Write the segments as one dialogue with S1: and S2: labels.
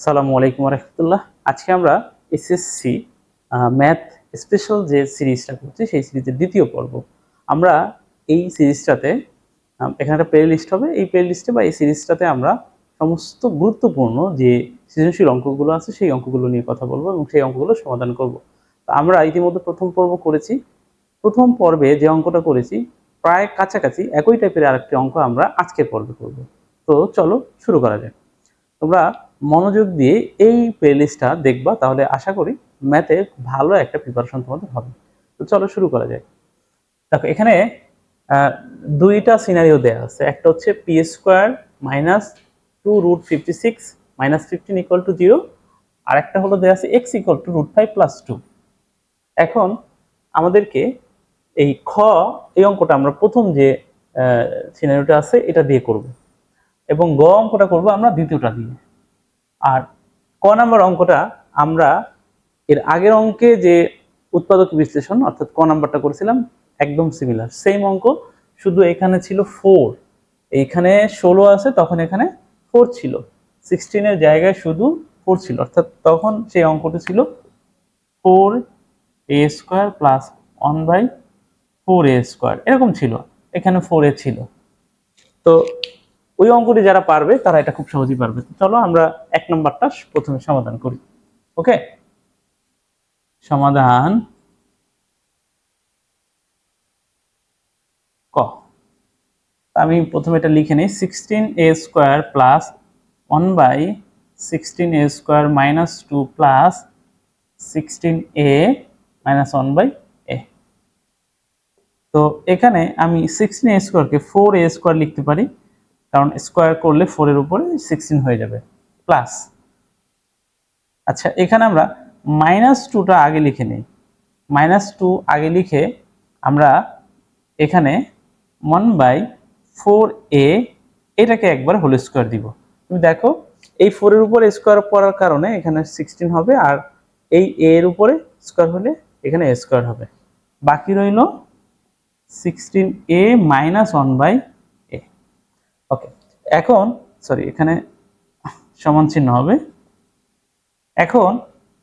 S1: সালামু আলাইকুম রহমতুল্লাহ। আজকে আমরা এসএসসি ম্যাথ স্পেশাল যে সিরিজটা করছি, সেই সিরিজের দ্বিতীয় পর্ব। আমরা এই সিরিজটাতে এখানে একটা প্লে লিস্ট হবে। এই প্লে লিস্টে বা এই সিরিজটাতে আমরা সমস্ত গুরুত্বপূর্ণ যে সৃজনশীল অঙ্কগুলো আছে, সেই অঙ্কগুলো নিয়ে কথা বলব এবং সেই অঙ্কগুলো সমাধান করব। তো আমরা ইতিমধ্যে প্রথম পর্ব করেছি। প্রথম পর্বে যে অঙ্কটা করেছি, প্রায় কাছাকাছি একই টাইপের আরেকটি অঙ্ক আমরা আজকের পর্বে করব। তো চলো শুরু করা যাক। তোমরা মনোযোগ দিয়ে এই প্লেলিস্টটা দেখবা, তাহলে আশা করি ম্যাথে ভালো একটা প্রিপারেশন তোমাদের হবে। তো চলো শুরু করা যায় দেখো, এখানে দুইটা সিনারিও দেওয়া আছে। একটা হচ্ছে p square minus two root fifty six minus fifteen equal to zero আর একটা হলো দেওয়া আছে x equal to root five plus two এখন আমাদেরকে এই খ, এই অঙ্কটা আমরা প্রথম যে সিনারিওটা আছে, এটা দিয়ে করব। এবং গ অঙ্কটা করব আমরা দ্বিতীয়টা দিয়ে। আর ক নাম্বার অঙ্কটা আমরা এর আগের অঙ্কে যে উৎপাদক বিশ্লেষণ, অর্থাৎ ক নাম্বারটা করেছিলাম, একদম সিমিলার সেম অঙ্ক, শুধু এখানে ছিল ফোর এইখানে ষোলো আছে, তখন এখানে ফোর ছিল সিক্সটিনের জায়গায় শুধু ফোর ছিল, অর্থাৎ তখন সেই অঙ্কটি ছিল four a square plus one by four a square এরকম ছিল, এখানে ফোর এ ছিল। তো ওই অঙ্কটি যারা পারবে, তারা এটা খুব সহজেই পারবে। চলো আমরা এক নম্বরটা প্রথমে সমাধান করি। ওকে? সমাধান ক। আমি প্রথমে এটা লিখে নিই। Sixteen a square plus one by sixteen a square minus two plus sixteen a minus one by a তো এখানে আমি সিক্সটিন এ স্কোয়ারকে ফোর এ স্কোয়ার লিখতে পারি। কারণ স্কোয়ার করলে ফোরের উপরে সিক্সটিন হয়ে যাবে প্লাস আচ্ছা এখানে আমরা মাইনাস টুটা আগে লিখে নিই। মাইনাস টু আগে লিখে আমরা এখানে ওয়ান বাই ফোর এ এটাকে একবার হোল স্কোয়ার দিব। তুমি দেখো, এই ফোরের উপরে স্কোয়ার পড়ার কারণে এখানে সিক্সটিন হবে আর এই এ এর উপরে স্কোয়ার হলে এখানে স্কোয়ার হবে। বাকি রইল sixteen a minus one by এখন সরি এখানে সমান চিহ্ন হবে। এখন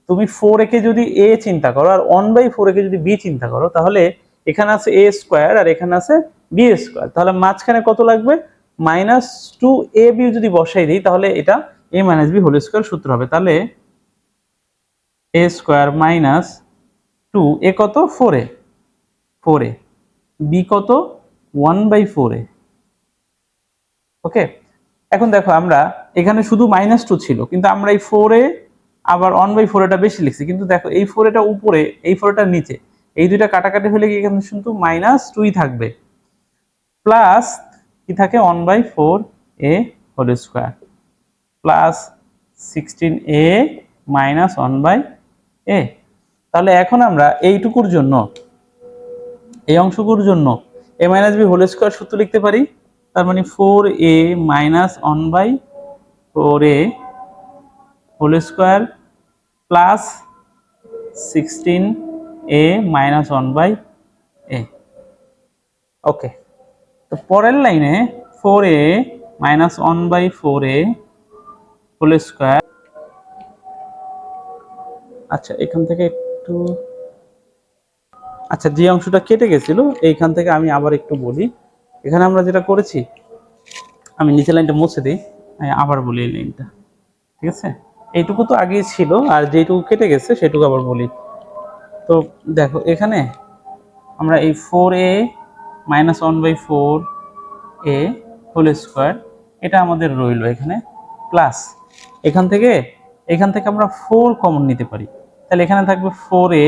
S1: তুমি ফোর একে যদি এ চিন্তা করো আর ওয়ান বাই ফোর একে যদি বি চিন্তা করো, তাহলে এখানে আছে এ স্কোয়ার আর এখানে আছে বি স্কোয়ার তাহলে মাঝখানে কত লাগবে? মাইনাস টু এ বি যদি বসাই দিই, তাহলে এটা a minus b whole square সূত্র হবে। তাহলে a square minus two a কত? Four a four a b কত? One by four a okay? এখন দেখো আমরা এখানে শুধু মাইনাস টু ছিল, কিন্তু আমরা এই ফোরে আবার ওয়ান বাই ফোর এটা বেশি লিখছি। কিন্তু দেখো এই ফোর এটা উপরে, এই ফোর এটা নিচে, এই দুইটা কাটাকাটি হলে কি এখানে শুধু মাইনাস টুই থাকবে? প্লাস কি থাকে one by four a whole square plus sixteen a minus one by a তাহলে এখন আমরা এইটুকুর জন্য, এই অংশগুলোর জন্য a minus b whole square সূত্র লিখতে পারি। তার মানে four a minus one by four a whole square plus sixteen a minus one by a okay তো পরের লাইনে four a minus one by four a whole square আচ্ছা এখান থেকে একটু আচ্ছা যে অংশটা কেটে গেছিল, এইখান থেকে আমি আবার একটু বলি। এখানে আমরা যেটা করেছি, আমি নিচে লাইনটা মুছে দিই আবার বলি এই লাইনটা, ঠিক আছে? এইটুকু তো আগেই ছিল, আর যেটুকু কেটে গেছে সেটুকু আবার বলি। তো দেখো, এখানে আমরা এই four a minus one by four a whole square এটা আমাদের রইল এখানে প্লাস এখান থেকে এখান থেকে আমরা ফোর কমন নিতে পারি। তাহলে এখানে থাকবে ফোর এ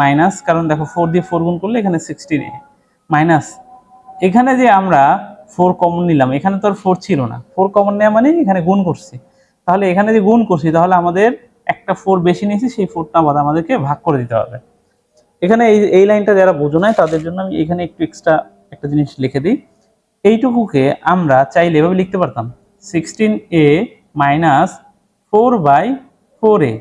S1: মাইনাস কারণ দেখো ফোর দিয়ে ফোর গুণ করলে এখানে সিক্সটিন এ মাইনাস এখানে যে আমরা ফোর কমন নিলাম, এখানে তো আর ফোর ছিল না। ফোর কমন নেওয়া মানে এখানে গুণ করছি। তাহলে এখানে যে গুণ করছি, তাহলে আমাদের একটা ফোর বেশি নিয়েছি, সেই ফোরটা আবার আমাদেরকে ভাগ করে দিতে হবে। এখানে এই এই লাইনটা যারা বোঝো নাই, তাদের জন্য আমি এখানে একটু এক্সট্রা একটা জিনিস লিখে দিই। এইটুকুকে আমরা চাইলে এভাবে লিখতে পারতাম। Sixteen a minus four by four a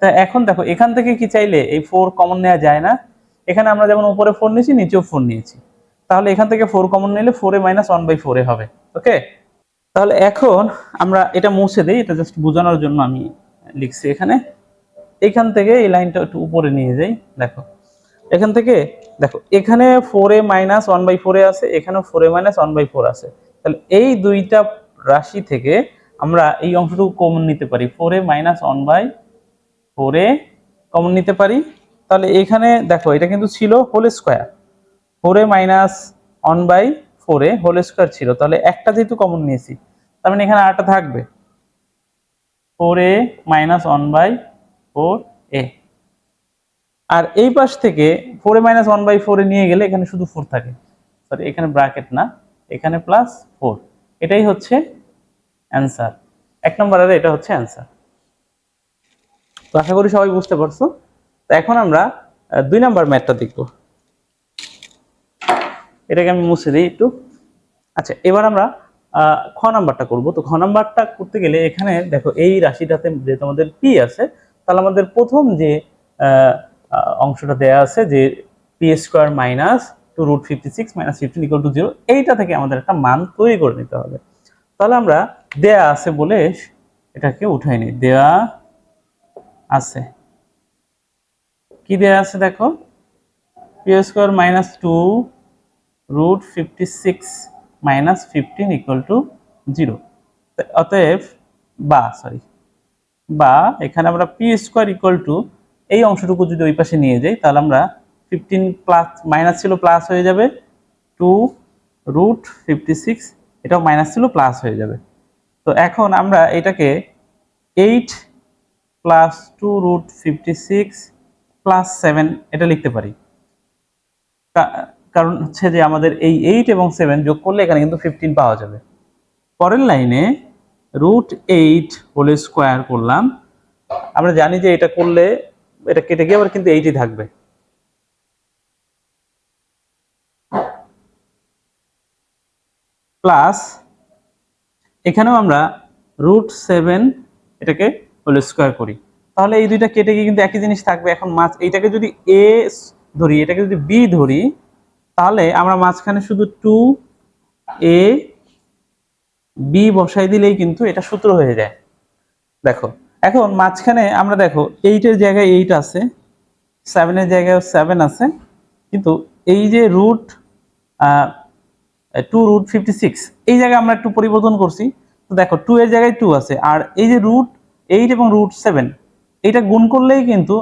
S1: তা এখন দেখো, এখান থেকে কি চাইলে এই ফোর কমন নেওয়া যায় না? এখানে আমরা যেমন উপরে ফোর নিয়েছি, নিচেও ফোর নিয়েছি। তাহলে এখান থেকে ফোর কমন নিলে four minus one by four হবে ওকে তাহলে এখন আমরা এটা মুছে দিই, এটা জাস্ট বোঝানোর জন্য আমি লিখছি এখানে। এখান থেকে এই লাইনটা একটু উপরে নিয়ে যাই, দেখো। এখান থেকে, দেখো, এখানে ফোর মাইনাস ওয়ান বাই ফোরে আছে, এখানেও four minus one by four আছে। তাহলে এই দুইটা রাশি থেকে আমরা এই অংশটুকু কমন নিতে পারি। Four minus one by four common নিতে পারি। তাহলে এখানে, দেখো, এটা কিন্তু ছিল whole square four a minus one by four a whole square ছিল তাহলে একটা যেহেতু কমন নিয়েছি, তার মানে এখানে আরটা থাকবে। Four a minus one by four a আর এই পাশ থেকে four a minus one by ফোরে নিয়ে গেলে এখানে শুধু ফোর থাকে। সরি এখানে ব্র্যাকেট না, এখানে প্লাস ফোর এটাই হচ্ছে অ্যান্সার এক নম্বরের এটা হচ্ছে অ্যান্সার তো আশা করি সবাই বুঝতে পারছ। তো এখন আমরা দুই নাম্বার ম্যাথটা দেখব। এটাকে আমি মুছে দিই একটু। আচ্ছা এবার আমরা খ নাম্বারটা করব। তো খ নাম্বারটা করতে গেলে এখানে দেখো এই রাশিটাতে যেহেতু আমাদের পি আছে, তাহলে আমাদের প্রথম যে অংশটা দেয়া আছে যে p square minus two root fifty six minus fifteen equal to zero এইটা থেকে আমাদের একটা মান তৈরি করে নিতে হবে। তাহলে আমরা দেয়া আছে বলে এটাকে উঠাই নিই। দেয়া আছে। কি দেয়া আছে দেখো? P square minus two root fifty six minus fifteen equal to zero অতএব বা সরি বা, এখানে আমরা পি স্কোয়ার ইকুয়াল টু এই অংশটুকু যদি ওই পাশে নিয়ে যাই, তাহলে আমরা ফিফটিন প্লাস মাইনাস ছিল প্লাস হয়ে যাবে। টু রুট ফিফটি সিক্স এটাও মাইনাস ছিল প্লাস হয়ে যাবে। তো এখন আমরা এটাকে eight plus two root fifty six plus seven এটা লিখতে পারি। কারণ হচ্ছে যে আমাদের এই এইট এবং সেভেন যোগ করলে এখানে কিন্তু ফিফটিন পাওয়া যাবে। পরের লাইনে রুট এইট হোল স্কোয়ার করলাম। আমরা জানি যে এটা করলে এটা কেটে গিয়ে আবার কিন্তু এইটই থাকবে। প্লাস এখানেও আমরা রুট সেভেন এটাকে হোল স্কোয়ার করি। তাহলে এই দুইটা কেটে গিয়ে কিন্তু একই জিনিস থাকবে। এখন মাছ, এইটাকে যদি এ ধরি, এটাকে যদি বি ধরি তাহলে আমরা মাঝখানে শুধু টু এ বি বসাই দিলেই কিন্তু এটা সূত্র হয়ে যায়। দেখো, এখন মাঝখানে আমরা দেখো এইটের জায়গায় এইট আছে সেভেনের জায়গায় সেভেন আছে, কিন্তু এই যে root two root fifty six এই জায়গায় আমরা একটু পরিবর্তন করছি। তো দেখো টু এর জায়গায় টু আছে, আর এই যে রুট এইট এবং রুট সেভেন এইটা গুণ করলেই কিন্তু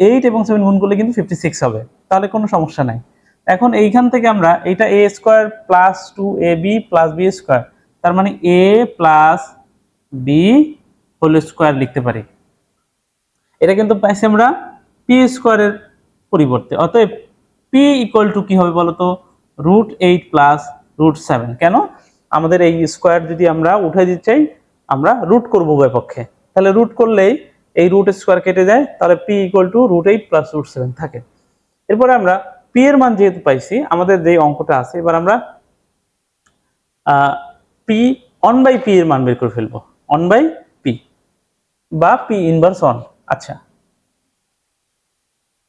S1: এইট এবং সেভেন গুণ করলে কিন্তু ফিফটি সিক্স হবে। তাহলে কোনো সমস্যা নাই। এখন এইখান থেকে আমরা এইটা a square plus two a b plus b square তার মানে a plus b whole square লিখতে পারি। এটা কিন্তু পাইছি আমরা পি স্কোয়ারের পরিবর্তে, অতএব পি ইকুয়াল টু কি হবে বলতো? Root eight plus root seven কেন? আমাদের এই স্কোয়ার যদি আমরা উঠে দিতে চাই, আমরা রুট করব উভয় পক্ষে। তাহলে রুট করলেই এই রুট স্কোয়ার কেটে যায়, তাহলে p equal to root eight plus root seven থাকে। এরপরে আমরা পি এর মান যেহেতু পাইছি, আমাদের যে অঙ্কটা আছে, এবার আমরা পি অন বাই পি এর মান বের করে ফেলব। অন বাই পি বা পি ইনভার্স অন আচ্ছা।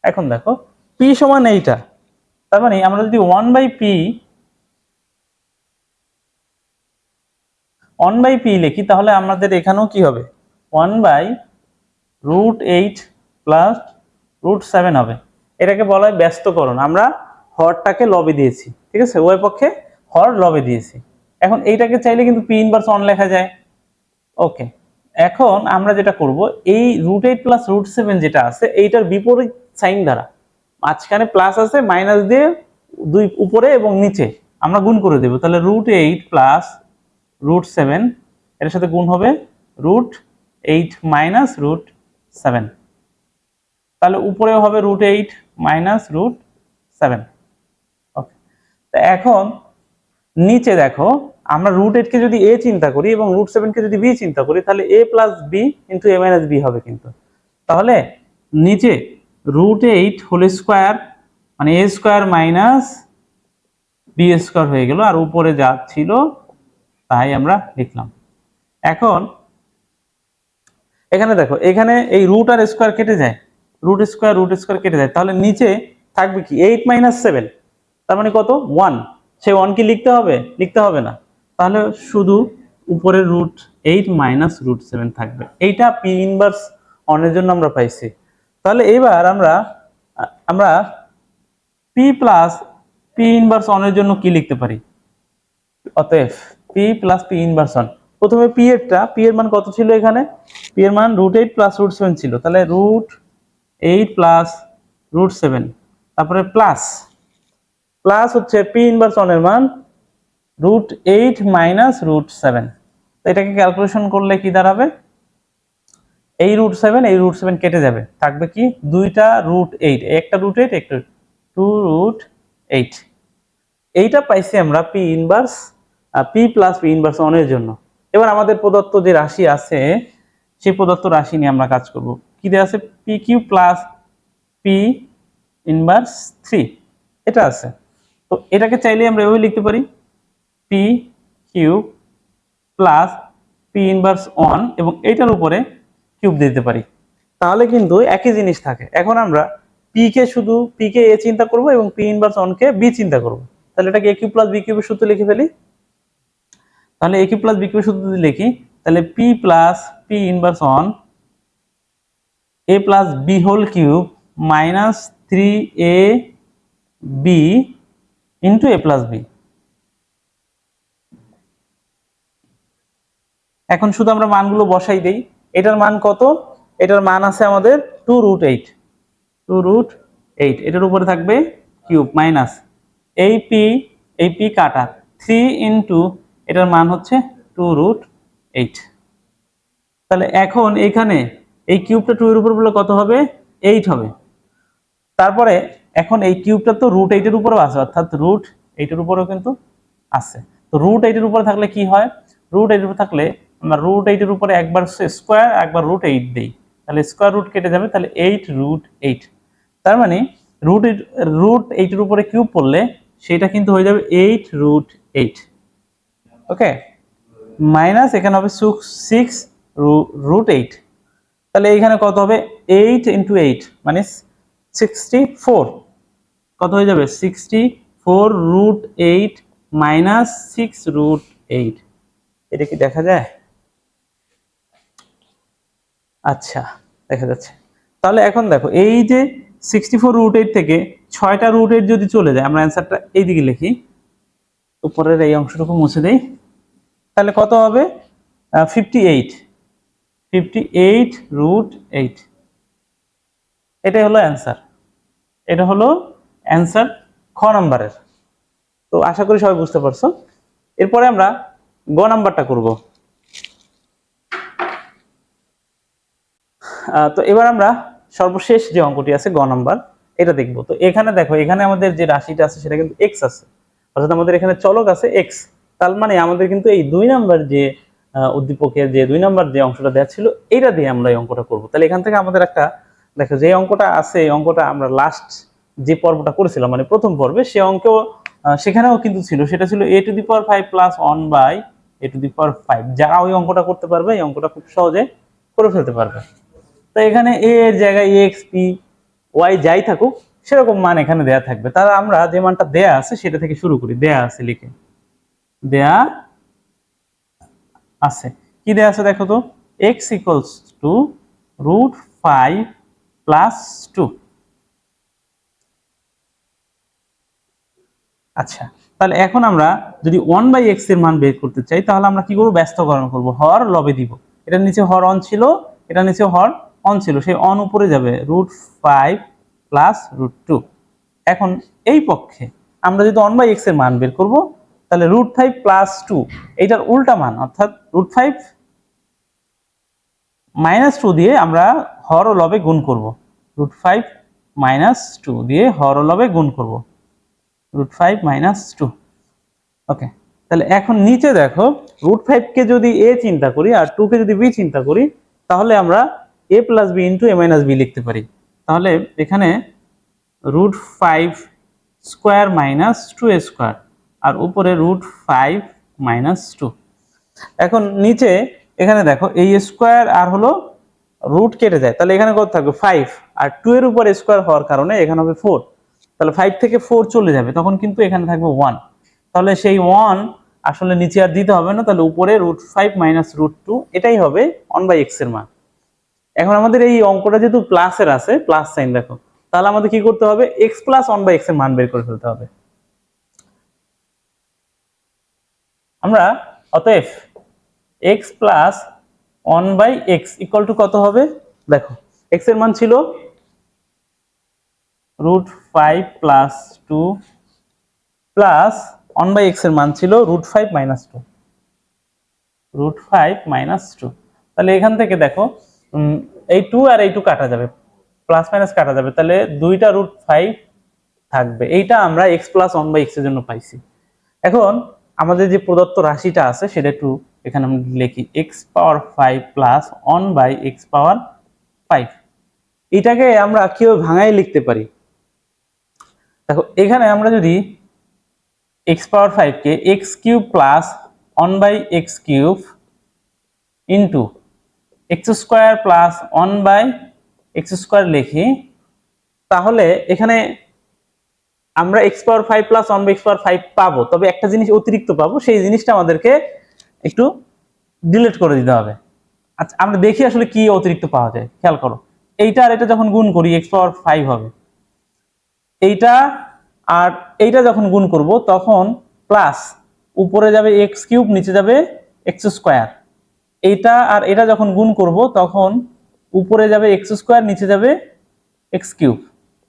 S1: এখন দেখো পি সমান এইটা, তার মানে আমরা যদি one by p one by p লিখি, তাহলে আমাদের এখানেও কি হবে? One by root eight plus root seven হবে। এটাকে বলা হয় ব্যস্তকরণ। আমরা হরটাকে লবে দিয়েছি, ঠিক আছে? উভয় পক্ষে হর লবে দিয়েছি। এখন এইটাকে চাইলে কিন্তু পি ইনভার্স অন লেখা যায়। ওকে এখন আমরা যেটা করব, এই root eight plus root seven যেটা আছে, এইটার বিপরীত সাইন দ্বারা, মাঝখানে প্লাস আছে মাইনাস দিয়ে দুই উপরে এবং নিচে, আমরা গুণ করে দেবো। তাহলে root eight plus root seven এটার সাথে গুণ হবে root eight minus root seven তাহলে উপরেও হবে root eight minus root seven okay তো এখন নিচে দেখো, আমরা রুট এইটকে যদি এ চিন্তা করি এবং রুট সেভেনকে যদি বি চিন্তা করি, তাহলে a plus b into a minus b হবে কিন্তু। তাহলে নিচে রুট এইট হোল স্কোয়ার মানে a square minus b square হয়ে গেল, আর উপরে যা ছিল তাই আমরা লিখলাম। এখন, এখানে দেখো, এখানে এই রুট আর স্কোয়ার কেটে যায়। রুট স্কোয়ার রুট স্কোয়ার কেটে যায় তাহলে নিচে থাকবে কি? এইট মাইনাস সেভেন তার মানে কত? ওয়ান সে ওয়ান কি লিখতে হবে? লিখতে হবে না। তাহলে শুধু উপরে root eight minus root seven থাকবে। এইটা পি ইনভার্স অনের জন্য আমরা পাইছি। তাহলে এবার আমরা আমরা পি প্লাস পি ইনভার্স অনের জন্য কি লিখতে পারি? অতএব p plus p inverse on প্রথমে পি এরটা পি এর মান কত ছিল এখানে? পি এর মান root eight plus root seven ছিল। তাহলে root eight plus root seven. তারপরে প্লাস। প্লাস হচ্ছে পি ইনভার্স অনের মান root eight minus root seven. তো এটাকে ক্যালকুলেশন করলে কি দাঁড়াবে? এই রুট সেভেন, এই রুট সেভেন কেটে যাবে। থাকবে কি দুইটা রুট এইট। একটা রুট এইট, একটা টু রুট এইট। এইটা পাইছি আমরা p inverse p plus p inverse অনের জন্য। এবার আমাদের প্রদত্ত যে রাশি আছে, সেই প্রদত্ত রাশি নিয়ে আমরা কাজ করব। কি দেওয়া আছে? P q plus p inverse three এটা আছে। তো এটাকে চাইলে আমরা এভাবে লিখতে পারি। P q plus p inverse on এবং এইটার উপরে কিউব দিতে পারি। তাহলে কিন্তু একই জিনিস থাকে। এখন আমরা পি কে শুধু পি কে এ চিন্তা করব এবং পি ইনভার্স কে বি চিন্তা করব। তাহলে এটাকে এ কিউ প্লাস বি কিউবের সূত্র লিখে ফেলি। তাহলে এ কিউ প্লাস বি কিউবের সূত্র যদি লিখি, তাহলে p plus p inverse on a plus b whole cube minus three a b into a plus b. এখন শুধু আমরা মানগুলো বসাই দেই। এটার মান কত? এটার মান আছে আমাদের two root eight. Two root eight. এটার উপরে থাকবে কিউব মাইনাস এই পি এই পি কাটা। থ্রি ইন্টু এটার মান হচ্ছে টু রুট এইট। তাহলে এখন এখানে এই কিউবটা টু এর উপর বলে কত হবে? এইট হবে। তারপরে এখন এই কিউবটা তো রুট এইটের উপরেও আছে, অর্থাৎ রুট এইটের উপরেও কিন্তু আছে। তো রুট এইটের উপরে থাকলে কি হয়? রুট এইটের উপরে থাকলে আমরা রুট এইটের উপরে একবার স্কোয়ার একবার রুট এইট দিই। তাহলে স্কোয়ার রুট কেটে যাবে, তাহলে এইট রুট এইট তার মানে রুট রুট এইটের উপরে কিউব পড়লে সেটা কিন্তু হয়ে যাবে eight root eight okay minus এখানে হবে সিক্স রুট এইট তাহলে এইখানে কত হবে? এইট ইন্টু এইট মানে সিক্সটি ফোর কত হয়ে যাবে? Sixty four root eight minus six root eight এটা কি দেখা যায়? আচ্ছা দেখা যাচ্ছে। তাহলে এখন দেখো, এই যে সিক্সটি ফোর রুট এইট থেকে ছয়টা রুট এইট যদি চলে যায়, আমরা অ্যান্সারটা এইদিকে লিখি। উপরের এই অংশটুকু মুছে দেই। তাহলে কত হবে? Fifty eight fifty eight root eight হলো অ্যান্সার এটা হলো অ্যান্সার খ নাম্বারের। তো আশা করি সবাই বুঝতে পারছ। এরপরে আমরা গ নাম্বারটা করব। তো এবার আমরা সর্বশেষ যে অঙ্কটি আছে গ নাম্বার, এটা দেখব। তো এখানে দেখো, এখানে আমাদের যে রাশিটা আছে সেটা কিন্তু এক্স আছে। অর্থাৎ আমাদের এখানে চলক আছে এক্স তার মানে আমাদের কিন্তু এই দুই নাম্বার যে উদ্দীপকের যে দুই নম্বর যে অংশটা দেওয়া ছিল এটা দিয়ে আমরা এই অঙ্কটা করব। তাহলে এখান থেকে আমাদের একটা দেখো যে অঙ্কটা আছে এই অঙ্কটা আমরা লাস্ট যে পর্বটা করেছিলাম মানে প্রথম পর্বে সে অঙ্কেও আহ, সেখানেও কিন্তু ছিল। সেটা ছিল a to the power five plus one by a to the power five যারা ওই অঙ্কটা করতে পারবে এই অঙ্কটা খুব সহজে করে ফেলতে পারবে। তো এখানে এ এর জায়গায় এক্স পি ওয়াই যাই থাকুক সেরকম মান এখানে দেয়া থাকবে। তাহলে আমরা যে মানটা দেয়া আছে সেটা থেকে শুরু করি। দেয়া আছে লিখে। দেয়া আছে। কি দেয়া আছে দেখো তো? X equals to root five plus two আচ্ছা তাহলে এখন আমরা যদি ওয়ান বাই এক্সের মান বের করতে চাই, তাহলে আমরা কি করব? ব্যস্তকরণ করব। হর লবে দিব। এটার নিচে হর অন ছিল এটার নিচে হর অন ছিল। সেই অন উপরে যাবে root five plus root two এখন এই পক্ষে আমরা যদি ওয়ান বাই এক্সের মান বের করব তাহলে রুট ফাইভ প্লাস টু এইটার উল্টা মান, অর্থাৎ রুট ফাইভ মাইনাস টু দিয়ে আমরা হর ও লবে গুণ করব। রুট ফাইভ মাইনাস টু দিয়ে হর ও লবে গুণ করব। Root five minus two okay তাহলে এখন নিচে দেখো রুট ফাইভকে যদি এ চিন্তা করি আর টুকে যদি বি চিন্তা করি, তাহলে আমরা a plus b into a minus b লিখতে পারি। তাহলে এখানে root five square minus two a square আর উপরে রুট ফাইভ মাইনাস টু এখন নিচে এখানে দেখো, এই স্কোয়ার আর হলো রুট কেটে যায়। তাহলে এখানে কত থাকবে? ফাইভ আর টু এর উপর স্কোয়ার হওয়ার কারণে এখানে হবে ফোর তাহলে ফাইভ থেকে ফোর চলে যাবে, তখন কিন্তু এখানে থাকবে ওয়ান তাহলে সেই ওয়ান আসলে নিচে আর দিতে হবে না, তাহলে উপরে root five minus root two এটাই হবে ওয়ান বাই এক্সের মান। এখন আমাদের এই অঙ্কটা যেহেতু প্লাসের আছে প্লাস সাইন দেখো, তাহলে আমাদের কি করতে হবে? এক্স প্লাস ওয়ান বাই এক্সের মান বের করে ফেলতে হবে। আমরা অতএব x plus one by x equal to কত হবে? দেখো এক্সের মান ছিল root five plus two plus one by এক্সের মান ছিল root five minus two root five minus two তাহলে এখান থেকে দেখো এই টু আর এই টু কাটা যাবে প্লাস মাইনাস কাটা যাবে। তাহলে দুইটা রুট ফাইভ থাকবে। এইটা আমরা এক্স প্লাস ওয়ান বাই এক্সের জন্য পাইছি। এখন আমাদের যে প্রদত্ত রাশিটা আছে, সেটা একটু এখানে আমরা লিখি x power five plus one by x power five এটাকে আমরা কীভাবে ভাঙায় লিখতে পারি? দেখো, এখানে আমরা যদি x power ফাইভকে x cube plus one by x cube into x square plus one by x square লিখি, তাহলে এখানে আমরা x power five plus one by x power five পাবো। তবে একটা জিনিস অতিরিক্ত পাবো, সেই জিনিসটা আমাদেরকে একটু ডিলিট করে দিতে হবে। আচ্ছা আমরা দেখি আসলে কি অতিরিক্ত পাওয়া যায়। খেয়াল করো, এইটা আর এটা যখন গুণ করি এক্স পাওয়ার ফাইভ হবে। এইটা আর এইটা যখন গুণ করব, তখন প্লাস উপরে যাবে এক্স কিউব নিচে যাবে এক্স স্কোয়ার এইটা আর এটা যখন গুণ করব, তখন উপরে যাবে এক্স স্কোয়ার নিচে যাবে এক্স কিউব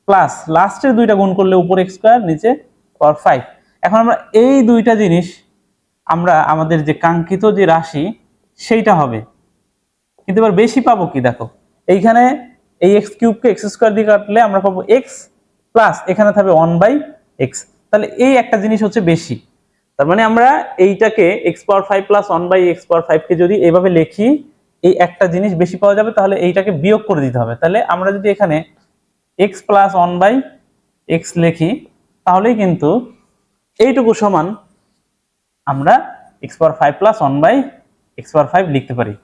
S1: প্লাস লাস্টের দুইটা গুণ করলে উপরে এক্স স্কোয়ার নিচে পাওয়ার ফাইভ এখন আমরা এই দুইটা জিনিস, আমরা আমাদের যে কাঙ্ক্ষিত যে রাশি, সেইটা হবে। কিন্তু এবার বেশি পাবো কি দেখো? এইখানে এই এক্স কিউবকে এক্স স্কোয়ার দিয়ে কাটলে আমরা পাবো এক্স প্লাস এখানে থাকবে ওয়ান বাই এক্স তাহলে এই একটা জিনিস হচ্ছে বেশি। তার মানে আমরা এইটাকে x power five plus one by x power ফাইভকে যদি এইভাবে লিখি, এই একটা জিনিস বেশি পাওয়া যাবে, তাহলে এইটাকে বিয়োগ করে দিতে হবে। তাহলে আমরা যদি এখানে x plus one by x লিখি, তাহলেই কিন্তু এইটুকু সমান আমরা x power five plus one by x power five লিখতে পারি।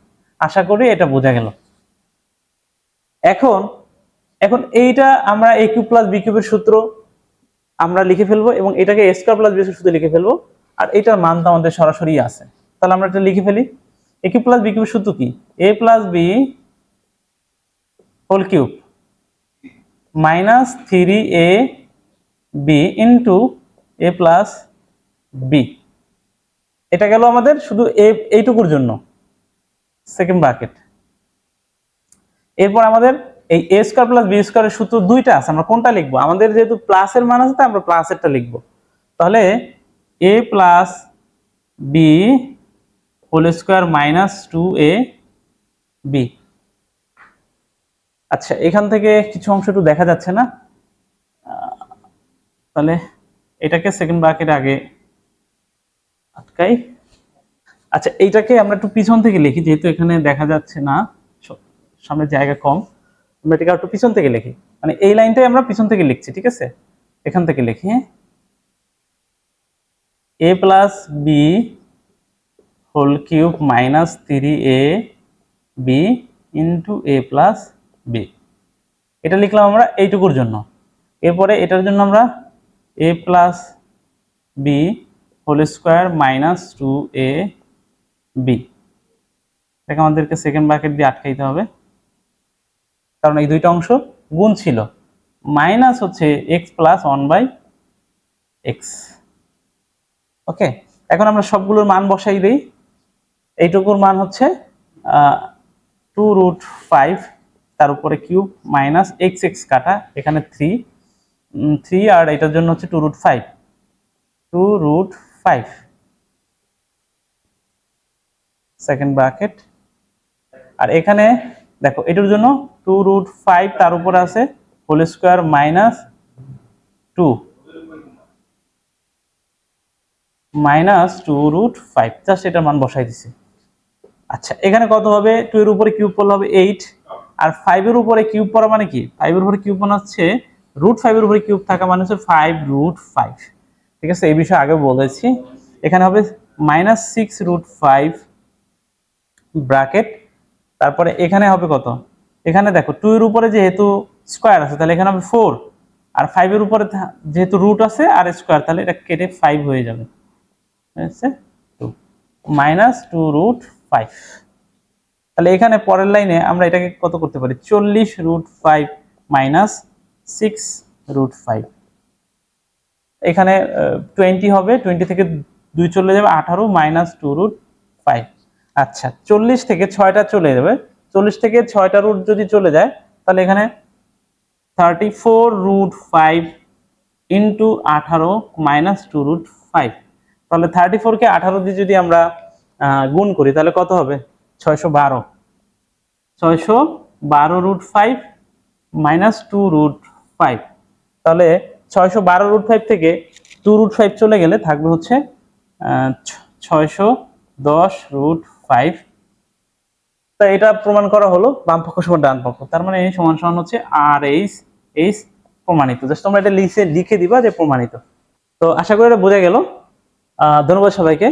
S1: আশা করি এটা বোঝা গেল। এখন এখন এইটা আমরা এ কিউব প্লাস বি কিউবের সূত্র আমরা লিখে ফেলব এবং এটাকে এ স্কোয়ার প্লাস বি সূত্রে লিখে ফেলব, আর এটার মান তো আমাদের সরাসরি আছে। তাহলে আমরা এটা লিখে ফেলি। এ কিউব প্লাস বি কিউবের সূত্র কি? A plus b whole cube minus three a b into a plus b এটা গেল আমাদের শুধু এ এইটুকুর জন্য। সেকেন্ড ব্র্যাকেট এরপর আমাদের এই এ স্কোয়ার প্লাস বি স্কোয়ারের সূত্র দুইটা আছে, আমরা কোনটা লিখব? আমাদের যেহেতু প্লাসের মান আছে, তাই আমরা প্লাসেরটা লিখব। তাহলে a plus b whole square minus two a b আচ্ছা এখান থেকে কিছু অংশ একটু দেখা যাচ্ছে না? তাহলে এটাকে সেকেন্ড ব্র্যাকেট আগে আটকাই। আচ্ছা এইটাকে আমরা একটু পিছন থেকে লিখি, যেহেতু এখানে দেখা যাচ্ছে না সামনে জায়গা কম। আমরা এটাকে একটু পিছন থেকে লিখি। মানে এই লাইনটাই আমরা পিছন থেকে লিখছি, ঠিক আছে? এখান থেকে লিখি a plus b whole cube minus three a b into a plus b এটা লিখলাম আমরা এইটুকুর জন্য। এরপরে এটার জন্য আমরা a plus b whole square minus two a b এটাকে আমাদেরকে সেকেন্ড ব্র্যাকেট দিয়ে আটকাইতে হবে। কারণ এই দুইটা অংশ গুণ ছিল। মাইনাস হচ্ছে x plus one by x okay এখন আমরা সবগুলোর মান বসাই দিই। এইটুকুর মান হচ্ছে টু রুট ফাইভ তার উপরে কিউব মাইনাস এক্স এক্স কাটা, এখানে থ্রি থ্রি আর এটার জন্য হচ্ছে two root five two root five second bracket আর এখানে দেখো, এটার জন্য টু রুট ফাইভ তার উপরে আছে whole square minus two minus two root five just এটার মান বসাই দিছি। আচ্ছা এখানে কত হবে? টু এর উপরে কিউব করলে হবে এইট আর ফাইভের উপরে কিউব পড়া মানে কি? ফাইভের উপরে কিউব মানে হচ্ছে রুট ফাইভের উপরে কিউব থাকা মানে হচ্ছে ফাইভ রুট ফাইভ ঠিক আছে? এই বিষয়ে আগে বলেছি। এখানে হবে minus six root five bracket তারপরে এখানে হবে কত? এখানে দেখো টু এর উপরে যেহেতু স্কোয়ার আছে, তাহলে এখানে হবে ফোর আর ফাইভের উপরে যেহেতু রুট আছে আর স্কোয়ার তাহলে এটা কেটে ফাইভ হয়ে যাবে। ঠিক আছে? Two minus two root five তাহলে এখানে পরের লাইনে আমরা এটাকে কত করতে পারি? চল্লিশ root five minus six root five. এখানে টোয়েন্টি হবে টোয়েন্টি থেকে দুই চলে যাবে, আঠারো মাইনাস টু রুট ফাইভ। আচ্ছা চল্লিশ থেকে ছয়টা চলে যাবে। চল্লিশ থেকে ছয়টা রুট যদি চলে যায়, তাহলে এখানে thirty four root five into আঠারো মাইনাস টু রুট ফাইভ। তাহলে থার্টি ফোরকে আঠারো দিয়ে যদি আমরা গুণ করি, তাহলে কত হবে? ছয়শো বারো। ছয়শো বারো root five minus two root five তাহলে ছয়শো বারো রুট ফাইভ থেকে টু রুট ফাইভ চলে গেলে থাকবে হচ্ছে ছয়শো দশ রুট ফাইভ তা এটা প্রমাণ করা হলো বাম পক্ষ সমান ডান পক্ষ। তার মানে এই সমান সমান হচ্ছে আর এইচ এইচ প্রমাণিত। জাস্ট তোমরা এটা লিখে লিখে দিবা যে প্রমাণিত। তো আশা করি এটা বোঝা গেল। ধন্যবাদ সবাইকে।